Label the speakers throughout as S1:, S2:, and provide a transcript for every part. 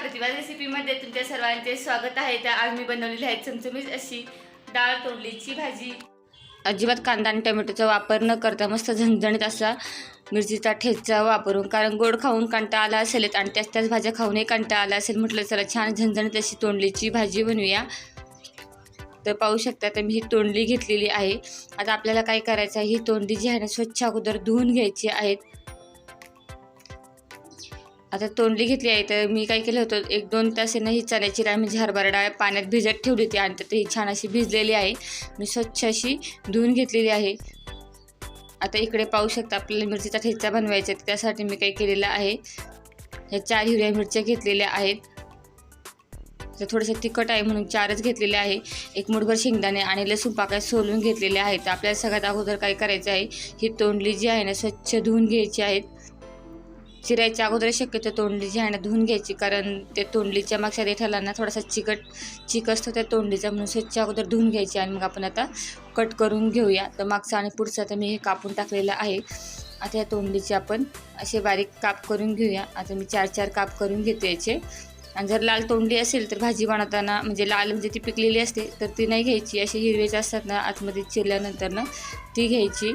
S1: प्रतिभा रेसिपीमध्ये तुमच्या सर्वांचे स्वागत आहे. तर आज मी बनवलेली आहे चमचमीत अशी डाळ तोडलीची भाजी. अजिबात कांदा आणि टोमॅटोचा वापर न करता मस्त झणझणीत असा मिरचीचा ठेचा वापरून कारण गोड खाऊन कांटा आला असेल आणि त्याच त्याच भाज्या खाऊनही कांटा आला असेल म्हटलं चला छान झणझणीत अशी तोंडलीची भाजी बनवूया. तर पाहू शकता तर मी ही तोंडली घेतलेली आहे. आता आपल्याला काय करायचं आहे ही तोंडली जी आहे ना स्वच्छ अगोदर धुवून घ्यायची आहेत आता तोंडली घेतली आहे तर मी काय केलं होतं एक दोन तास ही चण्याची डाळ म्हणजे हरभरा डाळ पाण्यात भिजत ठेवली होती आणि ती ही छान अशी भिजलेली आहे. मी स्वच्छ अशी धुवून घेतलेली आहे. आता इकडे पाहू शकता आपल्याला मिरचीचा ठेचा बनवायचा आहे त्यासाठी मी काय केलेलं आहे ह्या चार हिरव्या मिरच्या घेतलेल्या आहेत. तर थोडंसं तिखट आहे म्हणून चारच घेतलेले आहे. एक मुठभर शेंगदाणे आणि लसूण पाकळ्या सोलून घेतलेले आहेत. तर आपल्याला सगळ्यात अगोदर काय करायचं आहे ही तोंडली जी आहे ना स्वच्छ धुवून घ्यायची आहेत चिरायच्या अगोदर शक्यतो तोंडलीची हाणं आहे ना धुवून घ्यायची कारण ते तोंडलीच्या मागच्या देठाला ना थोडासा चिकट चिक असतो त्या तोंडलीचा म्हणून स्वच्छ अगोदर धुवून घ्यायची आणि मग आपण आता कट करून घेऊया. तर मागचा आणि पुढचा तर मी हे कापून टाकलेलं आहे. आता या तोंडलीचे आपण असे बारीक काप करून घेऊया. आता मी चार चार काप करून घेते याचे. आणि जर लाल तोंडली असेल तर भाजी बनवताना म्हणजे लाल म्हणजे ती पिकलेली असते तर ती नाही घ्यायची. अशी हिरवेच असतात ना आतमध्ये चिरल्यानंतर ना ती घ्यायची.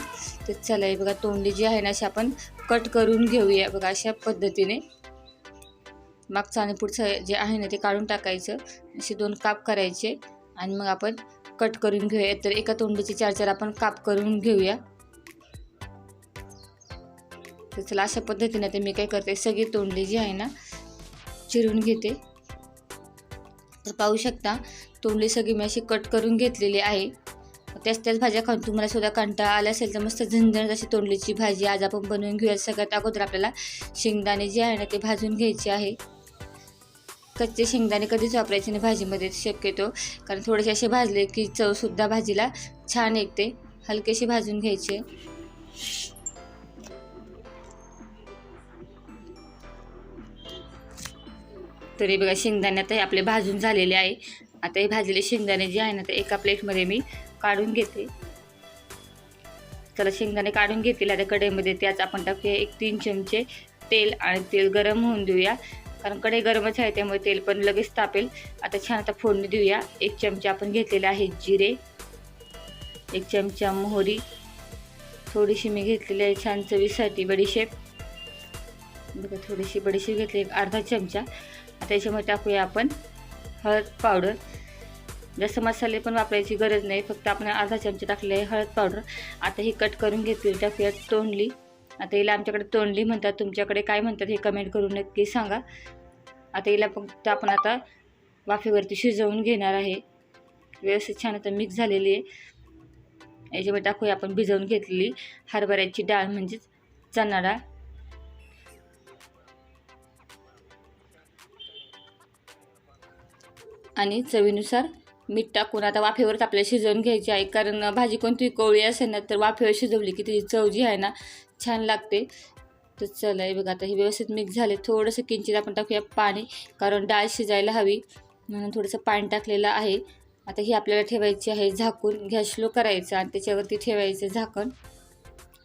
S1: तर चला हे बघा तोंडली जी आहे ना अशी आपण कट करून घेऊया. बघा अशा पद्धतीने. मागचं आणि पुढचं जे आहे ना ते काढून टाकायचं. असे दोन काप करायचे. आणि मग आपण कट करून घेऊया. तर एका तोंडीचे चार चार आपण काप करून घेऊया. तर चला अशा पद्धतीने ते मी काय करते सगळी तोंडली जी आहे ना चिरून घेते. तर पाहू शकता तोंडली सगळी मी अशी कट करून घेतलेली आहे. त्याच त्याच भाज्या खाऊन तुम्हाला सुद्धा कंटाळा आला असेल तर मस्त झणझणीत अशी तोंडलीची भाजी आज आपण बनवून घेऊया सगळ्यात अगोदर आपल्याला शेंगदाणे जे आहे ना ते भाजून घ्यायचे आहे. कच्चे शेंगदाणे कधीच वापरायचे नाही भाजीमध्ये शक्यतो. कारण थोडेसे असे भाजले की चवसुद्धा भाजीला छान येते हलकेशी भाजून घ्यायचे. तरी बघा शेंगदाणे आता हे आपले भाजून झालेले आहे. आता हे भाजलेले शेंगदाणे जे आहे ना ते एका प्लेटमध्ये मी काढून घेते. त्याला शेंगदाणे काढून घेतील आता कढईमध्ये. त्याच आपण टाकूया एक तीन चमचे तेल आणि तेल गरम होऊन देऊया. कारण कढई गरमच आहे त्यामुळे तेल पण लगेच तापेल. आता छान आता फोडणी देऊया. एक चमचा आपण घेतलेला आहे जिरे. एक चमचा मोहरी. थोडीशी मी घेतलेली आहे छान चवीसाठी बडीशेप. बघा थोडीशी बडीशेप घेतली एक अर्धा चमचा. त्याच्यामध्ये टाकूया आपण हळद पावडर. जास्त मसाले पण वापरायची गरज नाही फक्त आपण अर्धा चमचा टाकले आहे हळद पावडर. आता ही कट करून घेतली टाकूया तोंडली. आता हिला आमच्याकडे तोंडली म्हणतात तुमच्याकडे काय म्हणतात हे कमेंट करून नक्की सांगा. आता हिला फक्त आपण आता वाफेवरती शिजवून घेणार आहे. व्यवस्थित छान आता मिक्स झालेली आहे. याच्यामध्ये टाकूया आपण भिजवून घेतलेली हरभऱ्याची डाळ म्हणजेच चणा डाळ. आणि चवीनुसार मीठ टाकून आता वाफेवरच आपल्याला शिजवून घ्यायची आहे. कारण भाजी कोणती कोवळी असेल ना तर वाफेवर शिजवली की तिची चव जी आहे ना छान लागते. तर चला हे बघा आता हे व्यवस्थित मिक्स झाले. थोडंसं किंचित आपण टाकूया पाणी कारण डाळ शिजायला हवी. म्हणून थोडंसं पाणी टाकलेलं आहे. आता ही आपल्याला ठेवायची आहे झाकून. गॅस स्लो करायचं आणि त्याच्यावरती ठेवायचं झाकण.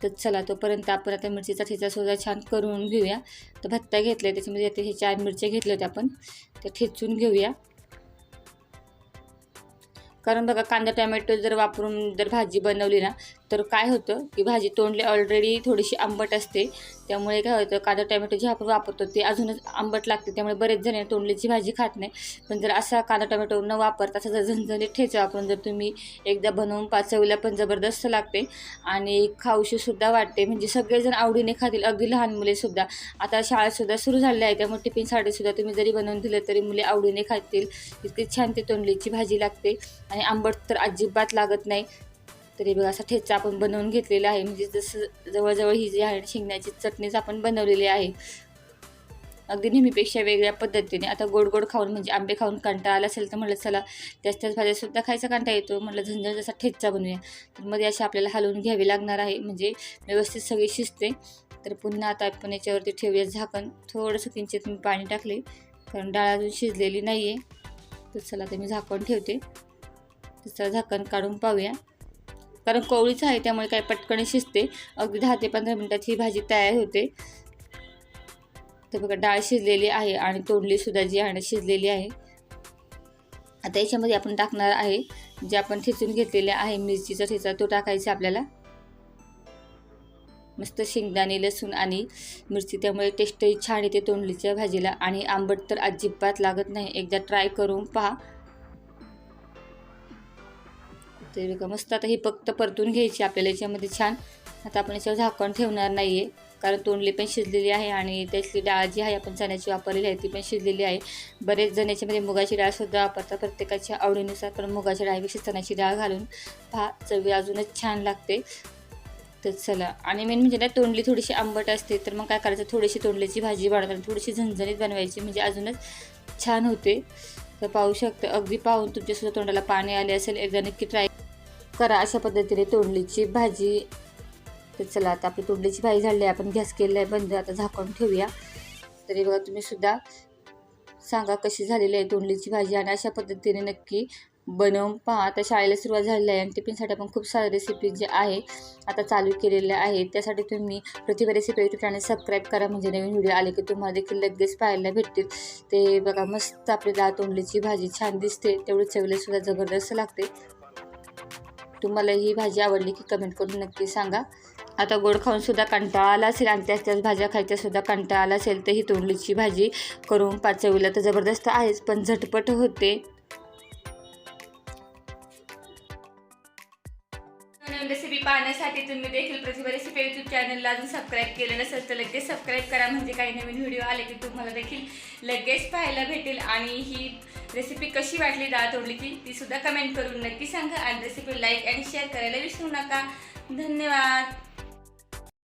S1: तर चला तोपर्यंत आपण आता मिरचीचा ठेचा सोजा छान करून घेऊया. तर भत्ता घेतला त्याच्यामध्ये आता हे चार मिरच्या घेतल्या होत्या आपण. त्या ठेचून घेऊया. कारण बघा कांदा टोमॅटो जर वापरून जर भाजी बनवली ना तर काय होतं की भाजी तोंडली ऑलरेडी थोडीशी आंबट असते. त्यामुळे काय होतं कांदा टोमॅटो जे आपण वापरतो ते अजूनच आंबट लागते. त्यामुळे बरेच जण तोंडलीची भाजी खात नाही. पण जर असा कांदा टोमॅटो न वापरता असा जर झणझणीत ठेचा वापरून जर तुम्ही एकदा बनवून पाचवीला पण जबरदस्त लागते. आणि खाऊशीसुद्धा वाटते. म्हणजे सगळेजण आवडीने खातील. अगदी लहान मुलेसुद्धा आता शाळासुद्धा सुरू झाल्या आहे. त्यामुळे टिफिनसाठीसुद्धा तुम्ही जरी बनवून दिलं तरी मुले आवडीने खातील. इतकी छान ते तोंडलीची भाजी लागते. आणि आंबट तर अजिबात लागत नाही. तरी बघा असा ठेचा आपण बनवून घेतलेला आहे. म्हणजे जसं जवळजवळ ही जी आहे शेंगण्याची चटणीच आपण बनवलेली आहे अगदी नेहमीपेक्षा वेगळ्या पद्धतीने. आता गोड गोड खाऊन म्हणजे आंबे खाऊन कांटा आला असेल तर म्हटलं चला त्याच त्याच भाज्यासुद्धा खायचा कांटा येतो. म्हटलं झंझट जसा ठेचा बनवूया. तर मध्ये अशी आपल्याला हलवून घ्यावी लागणार आहे. म्हणजे व्यवस्थित सगळी शिजते. तर पुन्हा आता आपण याच्यावरती ठेवूया झाकण. थोडंसं किंचित मी पाणी टाकले कारण डाळ अजून शिजलेली नाही आहे तर चला तर मी झाकण ठेवते. त्याचं झाकण काढून पाहूया. कारण कोवळीच आहे त्यामुळे काय पटकन शिजते. अगदी दहा ते पंधरा मिनटात ही भाजी तयार होते. तर बघा डाळ शिजलेली आहे आणि तोंडलीसुद्धा जी आहे शिजलेली आहे. आता याच्यामध्ये आपण टाकणार आहे जे आपण ठेचून घेतलेले आहे मिरचीचा ठेचा तो टाकायचा आपल्याला. मस्त शेंगदाणे लसूण आणि मिरची त्यामुळे टेस्टही छान येते तोंडलीच्या भाजीला. आणि आंबट तर अजिबात लागत नाही. एकदा ट्राय करून पहा. ते बघा मस्त आता ही फक्त परतून घ्यायची आपल्याला याच्यामध्ये छान. आता आपण याच्यावर झाकण ठेवणार नाही आहे कारण तोंडली पण शिजलेली आहे आणि त्याची डाळ जी आहे आपण चण्याची वापरलेली आहे ती पण शिजलेली आहे. बरेच जण याच्यामध्ये मुगाची डाळसुद्धा वापरतात प्रत्येकाच्या आवडीनुसार पण मुगाच्या डाळीपेक्षा चण्याची डाळ घालून पहा चवी अजूनच छान लागते. तर चला. आणि मेन म्हणजे ना तोंडली थोडीशी आंबट असते तर मग काय करायचं थोडीशी तोंडलीची भाजी बनवताना थोडीशी झणझणीत बनवायची म्हणजे अजूनच छान होते. तर पाहू शकतं अगदी पाहून तुमच्यासुद्धा तोंडाला पाणी आले असेल एकदा नक्की ट्राय करा अशा पद्धतीने तोंडलीची भाजी. तर चला आता आपली तोंडलीची भाजी झाली आहे. आपण गॅस केलेला आहे बंद. आता झाकून ठेवूया. तरी बघा तुम्ही सुद्धा सांगा कशी झालेली आहे तोंडलीची भाजी आणि अशा पद्धतीने नक्की बनवून पहा. आता शाळेला सुरुवात झालेली आहे आणि टिफिनसाठी पण खूप सारे रेसिपी जे आहे आता चालू केलेल्या आहेत त्यासाठी तुम्ही Pratibha recipe YouTube channel subscribe करा. म्हणजे नवीन व्हिडिओ आले की तुम्हाला देखील लगेच पाहायला भेटतील. ते बघा मस्त आपली तोंडलीची भाजी छान दिसते. तेवढं चवीला सुद्धा जबरदस्त लागते. तुम्हाला ही भाजी आवडली की कमेंट करून नक्की सांगा. आता गोड खाऊनसुद्धा कंटाळा आला असेल आणि त्याच त्याच भाज्या खायच्यासुद्धा कंटाळा आला असेल तर ही तोंडलीची भाजी करून पाचवीला तर जबरदस्त आहेच पण झटपट होते. पाहण्यासाठी तुम्ही देखील प्रतिभा रेसिपी यूट्यूब चॅनलला अजून सबस्क्राईब केलं नसेल तर लगेच सबस्क्राईब करा. म्हणजे काही नवीन व्हिडिओ आले की तुम्हाला देखील लगेच पाहायला भेटेल. आणि ही रेसिपी कशी वाटली डाळ तोडलीची ती सुद्धा कमेंट करून नक्की सांगा. आणि रेसिपी लाईक आणि शेअर करायला विसरू नका. धन्यवाद.